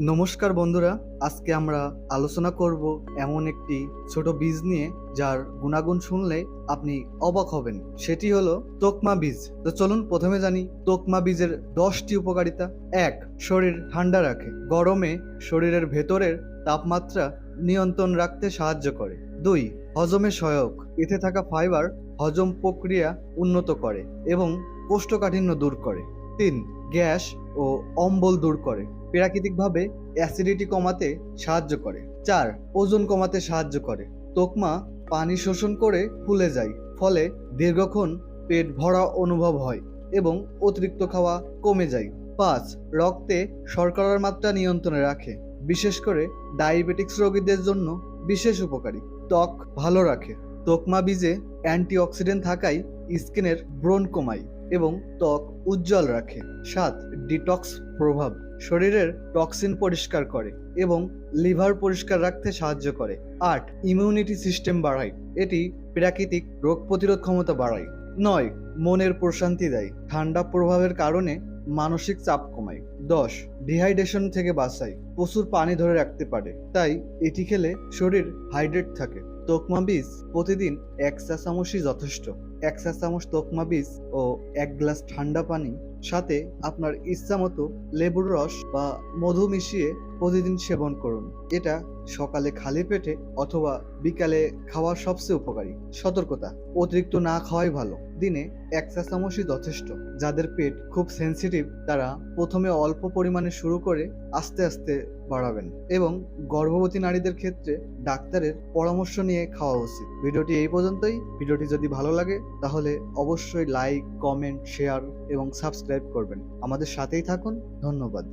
নমস্কার বন্ধুরা, আজকে আমরা আলোচনা করব এমন একটি ছোট বীজ নিয়ে যার গুণাগুণ শুনলে আপনি অবাক হবেন। সেটি হলো তোকমা বীজ। তো চলুন প্রথমে জানি তোকমা বীজের দশটি উপকারিতা। এক, শরীর ঠান্ডা রাখে। গরমে শরীরের ভেতরের তাপমাত্রা নিয়ন্ত্রণ রাখতে সাহায্য করে। দুই, হজমে সহায়ক। এতে থাকা ফাইবার হজম প্রক্রিয়া উন্নত করে এবং কোষ্ঠকাঠিন্য দূর করে। তিন গ্যাস ও অম্বল দূর করে। প্রাকৃতিকভাবে অ্যাসিডিটি কমাতে সাহায্য করে। চার, ওজন কমাতে সাহায্য করে। তোকমা পানি শোষণ করে ফুলে যায়, ফলে দীর্ঘক্ষণ পেট ভরা অনুভব হয় এবং অতিরিক্ত খাওয়া কমে যায়। পাঁচ, রক্তে শর্করার মাত্রা নিয়ন্ত্রণে রাখে, বিশেষ করে ডায়াবেটিক্স রোগীদের জন্য বিশেষ উপকারী। ত্বক ভালো রাখে। তোকমা বীজে অ্যান্টিঅক্সিডেন্ট থাকায় স্কিনের ব্রণ কমায়। এবং ত্বক উজ্জ্বল রাখে। সাত ডিটক্স প্রভাব। শরীরের টক্সিন পরিষ্কার করে এবং লিভার পরিষ্কার রাখতে সাহায্য করে। আট ইমিউনিটি সিস্টেম বাড়ায়। এটি প্রাকৃতিক রোগ প্রতিরোধ ক্ষমতা বাড়ায়। নয়, মনের প্রশান্তি দেয়। ঠান্ডা প্রভাবের কারণে মানসিক চাপ কমায়। দশ ডিহাইড্রেশন থেকে বাঁচায়। প্রচুর পানি ধরে রাখতে পারে। তাই এটি খেলে শরীর হাইড্রেট থাকে। তোকমা বীজ প্রতিদিন এক চা চামচই যথেষ্ট। এক চা চামচ তোকমা বীজ ও এক গ্লাস ঠান্ডা পানি, সাথে আপনার ইচ্ছা মতো লেবুর রস বা মধু মিশিয়ে প্রতিদিন সেবন করুন। এটা সকালে খালি পেটে অথবা বিকালে খাওয়া সবচেয়ে উপকারী। সতর্কতা, অতিরিক্ত না খাওয়াই ভালো। দিনে এক চা চামচই যথেষ্ট। যাদের পেট খুব সেনসিটিভ তারা প্রথমে অল্প পরিমাণে শুরু করে আস্তে আস্তে বাড়াবেন এবং গর্ভবতী নারীদের ক্ষেত্রে ডাক্তারের পরামর্শ নিয়ে খাওয়া উচিত। ভিডিওটি এই পর্যন্তই। ভিডিওটি যদি ভালো লাগে তাহলে অবশ্যই লাইক কমেন্ট শেয়ার এবং সাবস্ক্রাইব করবেন। আমাদের সাথেই থাকুন। ধন্যবাদ।